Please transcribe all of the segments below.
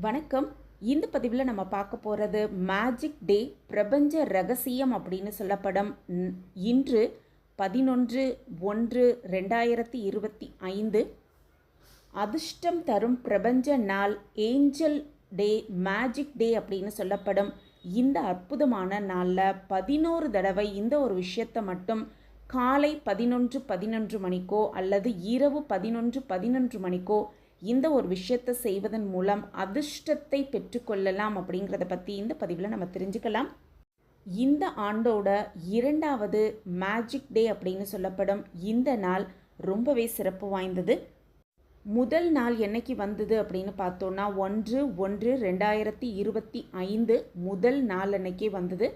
வணக்கம். இந்த பதிவில் நம்ம பார்க்க போகிறது மேஜிக் டே பிரபஞ்ச ரகசியம் அப்படின்னு சொல்லப்படும். இன்று பதினொன்று ஒன்று ரெண்டாயிரத்தி இருபத்தி ஐந்து. அதிர்ஷ்டம் தரும் பிரபஞ்ச நாள் ஏஞ்சல் டே மேஜிக் டே அப்படின்னு சொல்லப்படும். இந்த அற்புதமான நாளில் பதினோரு தடவை இந்த ஒரு விஷயத்தை மட்டும் காலை பதினொன்று பதினொன்று மணிக்கோ அல்லது இரவு பதினொன்று பதினொன்று மணிக்கோ இந்த ஒரு விஷயத்தை செய்வதன் மூலம் அதிர்ஷ்டத்தை பெற்றுக்கொள்ளலாம் அப்படிங்கிறத பற்றி இந்த பதிவில் நம்ம தெரிஞ்சுக்கலாம். இந்த ஆண்டோட இரண்டாவது மேஜிக் டே அப்படின்னு சொல்லப்படும் இந்த நாள் ரொம்பவே சிறப்பு வாய்ந்தது. முதல் நாள் என்னைக்கு வந்தது அப்படின்னு பார்த்தோன்னா ஒன்று ஒன்று ரெண்டாயிரத்தி இருபத்தி ஐந்து முதல் நாள் அன்னைக்கே வந்தது.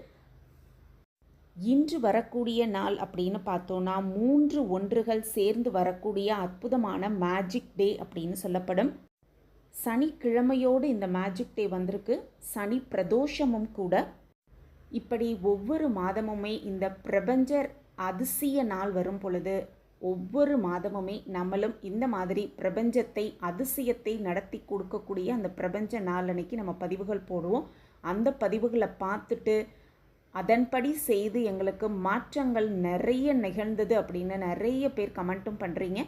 இன்று வரக்கூடிய நாள் அப்படின்னு பார்த்தோன்னா மூன்று ஒன்றுகள் சேர்ந்து வரக்கூடிய அற்புதமான மேஜிக் டே அப்படின்னு சொல்லப்படும். சனிக்கிழமையோடு இந்த மேஜிக் டே வந்திருக்கு. சனி பிரதோஷமும் கூட. இப்படி ஒவ்வொரு மாதமுமே இந்த பிரபஞ்சர் அதிசய நாள் வரும் பொழுது ஒவ்வொரு மாதமுமே நம்மளும் இந்த மாதிரி பிரபஞ்சத்தை அதிசயத்தை நடத்தி கொடுக்கக்கூடிய அந்த பிரபஞ்ச நாள் அன்னைக்கு நம்ம பதிவுகள் போடுவோம். அந்த பதிவுகளை பார்த்துட்டு அதன்படி செய்து எங்களுக்கு மாற்றங்கள் நிறைய நிகழ்ந்தது அப்படின்னு நிறைய பேர் கமெண்ட்டும் பண்ணுறீங்க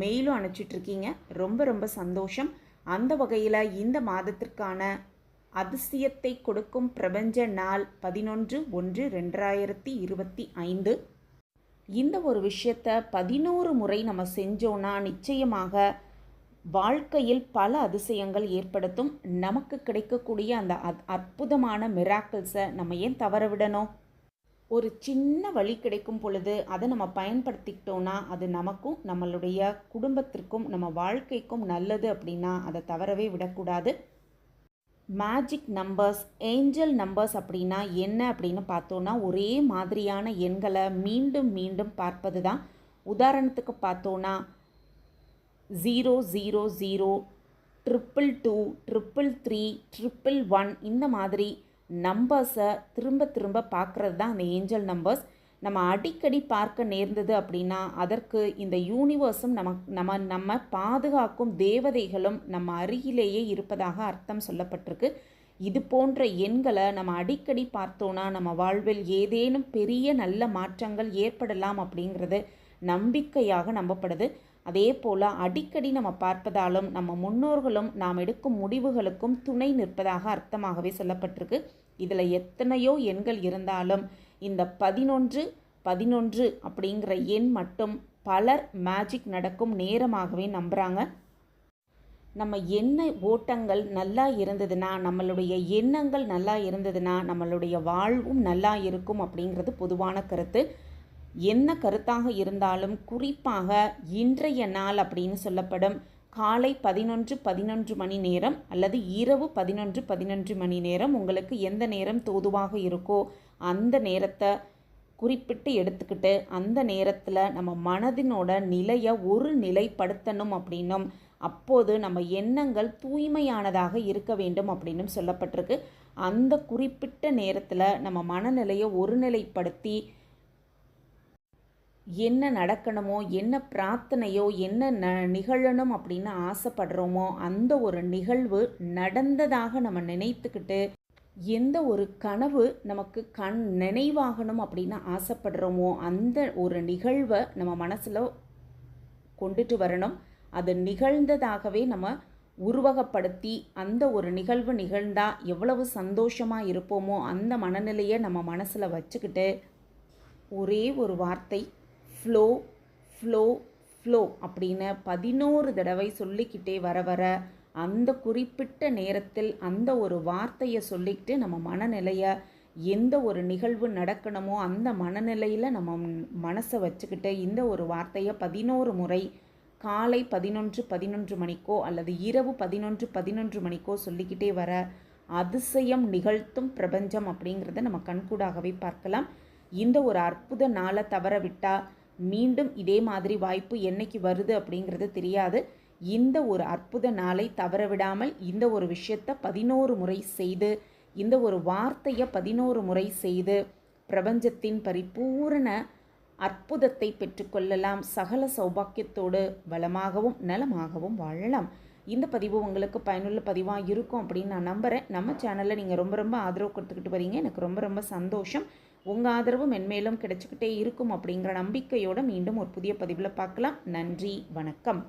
மெயிலும் அனுப்பிச்சிட்ருக்கீங்க. ரொம்ப ரொம்ப சந்தோஷம். அந்த வகையில் இந்த மாதத்திற்கான அதிசயத்தை கொடுக்கும் பிரபஞ்ச நாள் பதினொன்று ஒன்று ரெண்டாயிரத்தி இருபத்தி ஐந்து. இந்த ஒரு விஷயத்த பதினோரு முறை நம்ம செஞ்சோன்னா நிச்சயமாக வாழ்க்கையில் பல அதிசயங்கள் ஏற்படுத்தும். நமக்கு கிடைக்கக்கூடிய அந்த அத்- அற்புதமான மிராக்கிள்ஸை நம்ம ஏன் தவற விடணும்? ஒரு சின்ன வழி கிடைக்கும் பொழுது அதை நம்ம பயன்படுத்திக்கிட்டோன்னா அது நமக்கும் நம்மளுடைய குடும்பத்திற்கும் நம்ம வாழ்க்கைக்கும் நல்லது அப்படின்னா அதை தவறவே விடக்கூடாது. மேஜிக் நம்பர்ஸ் ஏஞ்சல் நம்பர்ஸ் அப்படின்னா என்ன அப்படின்னு பார்த்தோன்னா ஒரே மாதிரியான எண்களை மீண்டும் மீண்டும் பார்ப்பது தான் உதாரணத்துக்கு பார்த்தோன்னா zero zero zero triple two triple three triple one இந்த மாதிரி நம்பர்ஸை திரும்ப திரும்ப பார்க்குறது தான் அந்த ஏஞ்சல் நம்பர்ஸ் நம்ம அடிக்கடி பார்க்க நேர்ந்தது அப்படின்னா அதற்கு இந்த யூனிவர்ஸும் நம்ம நம்ம நம்ம பாதுகாக்கும் தேவதைகளும் நம்ம அருகிலேயே இருப்பதாக அர்த்தம் சொல்லப்பட்டிருக்கு. இது போன்ற எண்களை நம்ம அடிக்கடி பார்த்தோன்னா நம்ம வாழ்வில் ஏதேனும் பெரிய நல்ல மாற்றங்கள் ஏற்படலாம் அப்படிங்கிறது நம்பிக்கையாக நம்பப்படுது. அதே போல் அடிக்கடி நம்ம பார்ப்பதாலும் நம்ம முன்னோர்களும் நாம் எடுக்கும் முடிவுகளுக்கும் துணை நிற்பதாக அர்த்தமாகவே சொல்லப்பட்டிருக்கு. இதில் எத்தனையோ எண்கள் இருந்தாலும் இந்த பதினொன்று பதினொன்று அப்படிங்கிற எண் மட்டும் பலர் மேஜிக் நடக்கும் நேரமாகவே நம்புகிறாங்க நம்ம எண்ண ஓட்டங்கள் நல்லா இருந்ததுன்னா நம்மளுடைய எண்ணங்கள் நல்லா இருந்ததுன்னா நம்மளுடைய வாழ்வும் நல்லா இருக்கும் அப்படிங்கிறது பொதுவான கருத்து. என்ன கருத்தாக இருந்தாலும் குறிப்பாக இன்றைய நாள் அப்படின்னு சொல்லப்படும் காலை பதினொன்று பதினொன்று மணி நேரம் அல்லது இரவு பதினொன்று பதினொன்று மணி நேரம் உங்களுக்கு எந்த நேரம் தோதுவாக இருக்கோ அந்த நேரத்தை குறிப்பிட்டு எடுத்துக்கிட்டு அந்த நேரத்தில் நம்ம மனதினோட நிலையை ஒரு நிலைப்படுத்தணும் அப்படின்னும். அப்போது நம்ம எண்ணங்கள் தூய்மையானதாக இருக்க வேண்டும் அப்படின்னும் சொல்லப்பட்டிருக்கு. அந்த குறிப்பிட்ட நேரத்தில் நம்ம மனநிலையை ஒருநிலைப்படுத்தி என்ன நடக்கணுமோ என்ன பிரார்த்தனையோ என்ன ந நிகழணும் அப்படின்னு ஆசைப்படுறோமோ அந்த ஒரு நிகழ்வு நடந்ததாக நம்ம நினைத்துக்கிட்டு எந்த ஒரு கனவு நமக்கு கண் நினைவாகணும் அப்படின்னு ஆசைப்படுறோமோ அந்த ஒரு நிகழ்வை நம்ம மனசில் கொண்டுட்டு வரணும். அது நிகழ்ந்ததாகவே நம்ம உருவகப்படுத்தி அந்த ஒரு நிகழ்வு நிகழ்ந்தால் எவ்வளவு சந்தோஷமாக இருப்போமோ அந்த மனநிலையை நம்ம மனசில் வச்சுக்கிட்டு ஒரே ஒரு வார்த்தை ஃப்ளோ ஃப்ளோ ஃப்ளோ அப்படின்னு பதினோரு தடவை சொல்லிக்கிட்டே வர வர அந்த குறிப்பிட்ட நேரத்தில் அந்த ஒரு வார்த்தையை சொல்லிக்கிட்டு நம்ம மனநிலையை எந்த ஒரு நிகழ்வு நடக்கணுமோ அந்த மனநிலையில் நம்ம மனசை வச்சுக்கிட்டு இந்த ஒரு வார்த்தையை பதினோரு முறை காலை பதினொன்று பதினொன்று மணிக்கோ அல்லது இரவு பதினொன்று பதினொன்று மணிக்கோ சொல்லிக்கிட்டே வர அதிசயம் நிகழ்த்தும் பிரபஞ்சம் அப்படிங்கிறத நம்ம கண்கூடாகவே பார்க்கலாம். இந்த ஒரு அற்புத நாளை தவற விட்டால் மீண்டும் இதே மாதிரி வாய்ப்பு என்னைக்கு வருது அப்படிங்கிறது தெரியாது. இந்த ஒரு அற்புத நாளை தவற விடாமல் இந்த ஒரு விஷயத்தை பதினோரு முறை செய்து இந்த ஒரு வார்த்தையை பதினோரு முறை செய்து பிரபஞ்சத்தின் பரிபூரண அற்புதத்தை பெற்றுக்கொள்ளலாம். சகல சௌபாக்கியத்தோடு வளமாகவும் நலமாகவும் வாழலாம். இந்த பதிவு உங்களுக்கு பயனுள்ள பதிவாக இருக்கும் அப்படின்னு நான் நம்புகிறேன் நம்ம சேனலில் நீங்கள் ரொம்ப ரொம்ப ஆதரவு கொடுத்துக்கிட்டு வரீங்க எனக்கு ரொம்ப ரொம்ப சந்தோஷம். உங்கள் ஆதரவு மென்மேலும் கிடைச்சிக்கிட்டே இருக்கும் அப்படிங்கிற நம்பிக்கையோடு மீண்டும் ஒரு புதிய பதிவில் பார்க்கலாம். நன்றி வணக்கம்.